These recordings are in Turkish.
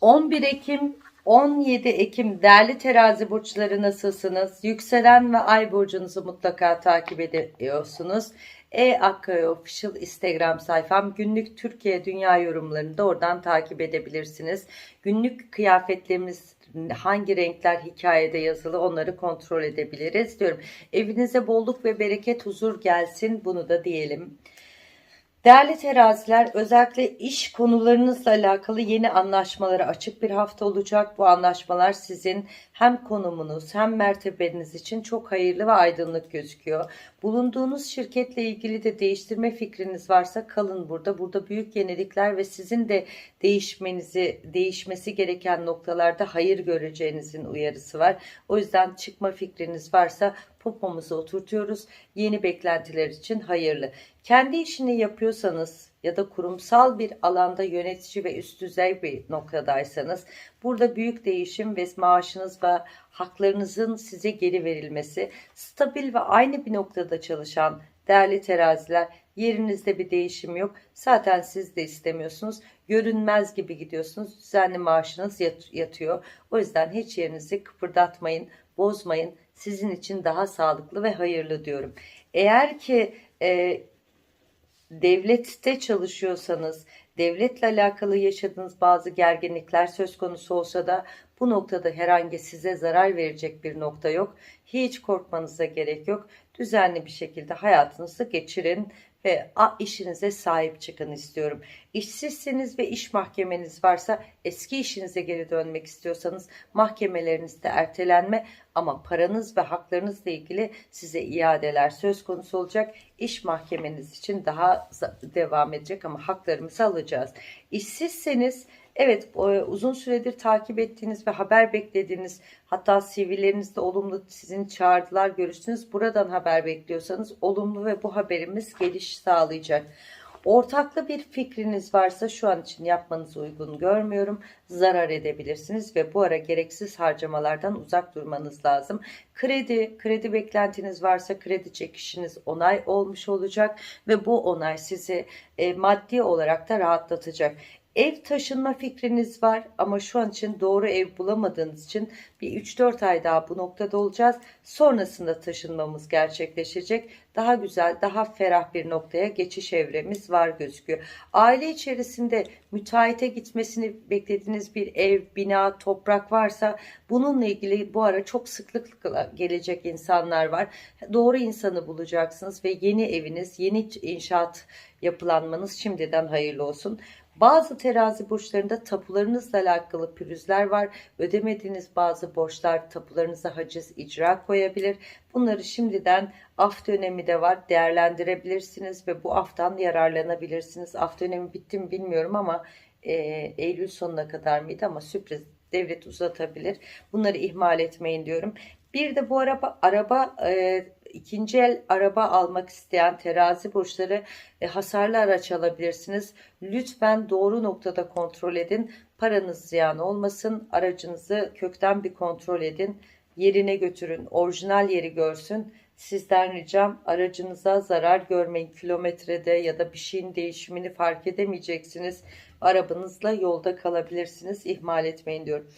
11 Ekim 17 Ekim değerli terazi burçları nasılsınız? Yükselen ve ay burcunuzu mutlaka takip ediyorsunuz. E Akkaya Official Instagram sayfam günlük Türkiye dünya yorumlarını da oradan takip edebilirsiniz. Günlük kıyafetlerimiz hangi renkler hikayede yazılı onları kontrol edebiliriz diyorum. Evinize bolluk ve bereket huzur gelsin bunu da diyelim. Değerli teraziler özellikle iş konularınızla alakalı yeni anlaşmalara açık bir hafta olacak. Bu anlaşmalar sizin hem konumunuz hem mertebeniz için çok hayırlı ve aydınlık gözüküyor. Bulunduğunuz şirketle ilgili de değiştirme fikriniz varsa kalın burada. Burada büyük yenilikler ve sizin de değişmenizi, değişmesi gereken noktalarda hayır göreceğinizin uyarısı var. O yüzden çıkma fikriniz varsa popomuza oturtuyoruz. Yeni beklentiler için hayırlı. Kendi işini yapıyorsanız ya da kurumsal bir alanda yönetici ve üst düzey bir noktadaysanız burada büyük değişim ve maaşınız ve haklarınızın size geri verilmesi, stabil ve aynı bir noktada çalışan değerli teraziler yerinizde bir değişim yok. Zaten siz de istemiyorsunuz. Görünmez gibi gidiyorsunuz. Düzenli maaşınız yat- yatıyor. O yüzden hiç yerinizi kıpırdatmayın, bozmayın. Sizin için daha sağlıklı ve hayırlı diyorum. Eğer ki e, devlette çalışıyorsanız, devletle alakalı yaşadığınız bazı gerginlikler söz konusu olsa da bu noktada herhangi size zarar verecek bir nokta yok. Hiç korkmanıza gerek yok. Düzenli bir şekilde hayatınızı geçirin ve işinize sahip çıkın istiyorum. İşsizseniz ve iş mahkemeniz varsa eski işinize geri dönmek istiyorsanız mahkemelerinizde ertelenme ama paranız ve haklarınızla ilgili size iadeler söz konusu olacak. İş mahkemeniz için daha devam edecek ama haklarımızı alacağız. İşsizseniz Evet e, uzun süredir takip ettiğiniz ve haber beklediğiniz hatta CV'lerinizde olumlu sizin çağırdılar görüştünüz. Buradan haber bekliyorsanız olumlu ve bu haberimiz geliş sağlayacak. Ortaklı bir fikriniz varsa şu an için yapmanızı uygun görmüyorum. Zarar edebilirsiniz ve bu ara gereksiz harcamalardan uzak durmanız lazım. Kredi, kredi beklentiniz varsa kredi çekişiniz onay olmuş olacak ve bu onay sizi e, maddi olarak da rahatlatacak. Ev taşınma fikriniz var ama şu an için doğru ev bulamadığınız için bir 3-4 ay daha bu noktada olacağız. Sonrasında taşınmamız gerçekleşecek. Daha güzel, daha ferah bir noktaya geçiş evremiz var gözüküyor. Aile içerisinde müteahhite gitmesini beklediğiniz bir ev, bina, toprak varsa bununla ilgili bu ara çok sıklıkla gelecek insanlar var. Doğru insanı bulacaksınız ve yeni eviniz, yeni inşaat yapılanmanız şimdiden hayırlı olsun. Bazı terazi burçlarında tapularınızla alakalı pürüzler var. Ödemediğiniz bazı borçlar tapularınıza haciz icra koyabilir. Bunları şimdiden af dönemi de var. Değerlendirebilirsiniz ve bu aftan yararlanabilirsiniz. Af dönemi bitti mi bilmiyorum ama e, Eylül sonuna kadar mıydı ama sürpriz devlet uzatabilir. Bunları ihmal etmeyin diyorum. Bir de bu araba araba e, ikinci el araba almak isteyen terazi burçları e, hasarlı araç alabilirsiniz. Lütfen doğru noktada kontrol edin. Paranız ziyan olmasın. Aracınızı kökten bir kontrol edin. Yerine götürün. Orijinal yeri görsün. Sizden ricam aracınıza zarar görmeyin. Kilometrede ya da bir şeyin değişimini fark edemeyeceksiniz. Arabanızla yolda kalabilirsiniz. İhmal etmeyin diyorum.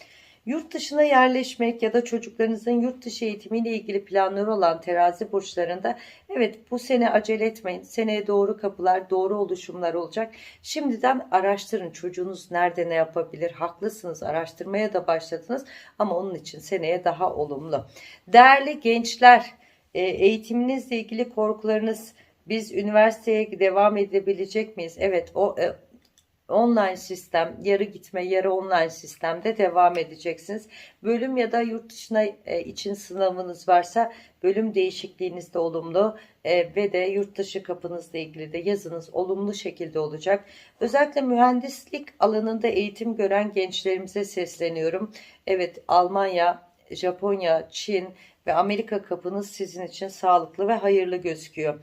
Yurt dışına yerleşmek ya da çocuklarınızın yurt dışı eğitimiyle ilgili planları olan terazi burçlarında evet bu sene acele etmeyin. Seneye doğru kapılar, doğru oluşumlar olacak. Şimdiden araştırın çocuğunuz nerede ne yapabilir. Haklısınız araştırmaya da başladınız ama onun için seneye daha olumlu. Değerli gençler e, eğitiminizle ilgili korkularınız biz üniversiteye devam edebilecek miyiz? Evet o e, online sistem, yarı gitme, yarı online sistemde devam edeceksiniz. Bölüm ya da yurt dışına e, için sınavınız varsa bölüm değişikliğiniz de olumlu e, ve de yurt dışı kapınızla ilgili de yazınız olumlu şekilde olacak. Özellikle mühendislik alanında eğitim gören gençlerimize sesleniyorum. Evet Almanya, Japonya, Çin ve Amerika kapınız sizin için sağlıklı ve hayırlı gözüküyor.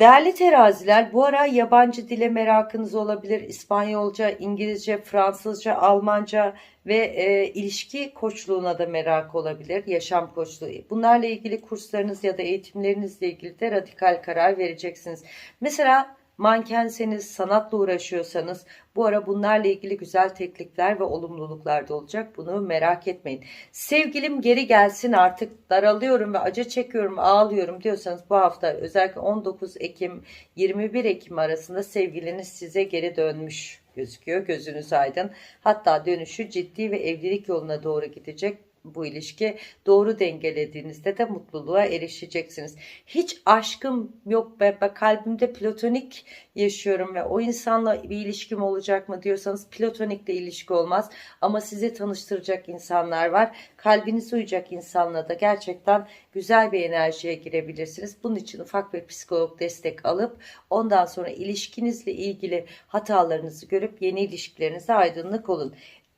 Değerli teraziler bu ara yabancı dile merakınız olabilir. İspanyolca, İngilizce, Fransızca, Almanca ve e, ilişki koçluğuna da merak olabilir. Yaşam koçluğu. Bunlarla ilgili kurslarınız ya da eğitimlerinizle ilgili de radikal karar vereceksiniz. Mesela mankenseniz, sanatla uğraşıyorsanız bu ara bunlarla ilgili güzel teklifler ve olumluluklar da olacak. Bunu merak etmeyin. Sevgilim geri gelsin artık daralıyorum ve acı çekiyorum, ağlıyorum diyorsanız bu hafta özellikle 19 Ekim 21 Ekim arasında sevgiliniz size geri dönmüş gözüküyor. Gözünüz aydın. Hatta dönüşü ciddi ve evlilik yoluna doğru gidecek bu ilişki doğru dengelediğinizde de mutluluğa erişeceksiniz. Hiç aşkım yok be, kalbimde platonik yaşıyorum ve o insanla bir ilişkim olacak mı diyorsanız platonikle ilişki olmaz ama sizi tanıştıracak insanlar var. Kalbiniz uyacak insanla da gerçekten güzel bir enerjiye girebilirsiniz. Bunun için ufak bir psikolog destek alıp ondan sonra ilişkinizle ilgili hatalarınızı görüp yeni ilişkilerinize aydınlık olun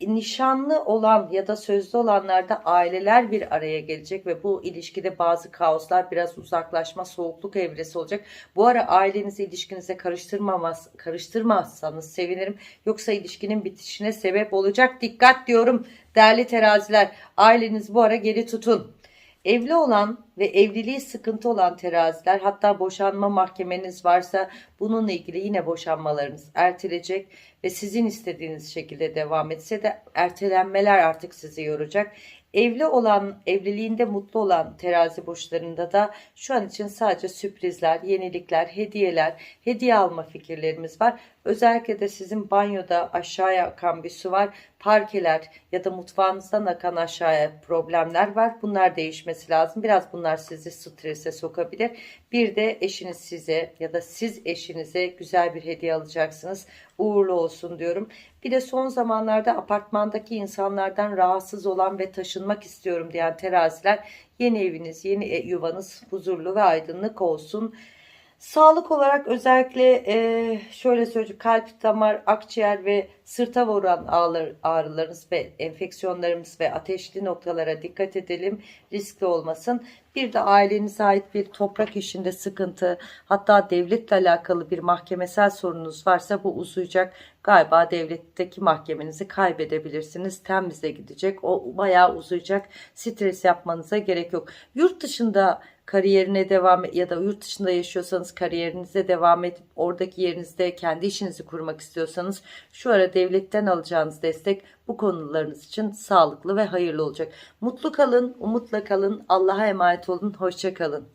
nişanlı olan ya da sözlü olanlarda aileler bir araya gelecek ve bu ilişkide bazı kaoslar biraz uzaklaşma soğukluk evresi olacak. Bu ara ailenizi ilişkinize karıştırmamaz, karıştırmazsanız sevinirim. Yoksa ilişkinin bitişine sebep olacak. Dikkat diyorum değerli teraziler. Aileniz bu ara geri tutun. Evli olan ve evliliği sıkıntı olan teraziler hatta boşanma mahkemeniz varsa bununla ilgili yine boşanmalarınız ertelecek ve sizin istediğiniz şekilde devam etse de ertelenmeler artık sizi yoracak. Evli olan, evliliğinde mutlu olan terazi burçlarında da şu an için sadece sürprizler, yenilikler, hediyeler, hediye alma fikirlerimiz var. Özellikle de sizin banyoda aşağıya akan bir su var. Parkeler ya da mutfağınızdan akan aşağıya problemler var. Bunlar değişmesi lazım. Biraz bunlar sizi strese sokabilir. Bir de eşiniz size ya da siz eşinize güzel bir hediye alacaksınız. Uğurlu olsun diyorum. Bir de son zamanlarda apartmandaki insanlardan rahatsız olan ve taşınmak istiyorum diyen teraziler yeni eviniz, yeni e- yuvanız huzurlu ve aydınlık olsun. Sağlık olarak özellikle e, şöyle söyleyeyim kalp, damar, akciğer ve sırta vuran ağrılar, ağrılarınız ve enfeksiyonlarımız ve ateşli noktalara dikkat edelim. Riskli olmasın. Bir de ailenize ait bir toprak işinde sıkıntı hatta devletle alakalı bir mahkemesel sorununuz varsa bu uzayacak. Galiba devletteki mahkemenizi kaybedebilirsiniz. Temize gidecek. O bayağı uzayacak. Stres yapmanıza gerek yok. Yurt dışında kariyerine devam ya da yurt dışında yaşıyorsanız kariyerinize devam edip oradaki yerinizde kendi işinizi kurmak istiyorsanız şu ara devletten alacağınız destek bu konularınız için sağlıklı ve hayırlı olacak. Mutlu kalın, umutla kalın, Allah'a emanet olun, hoşça kalın.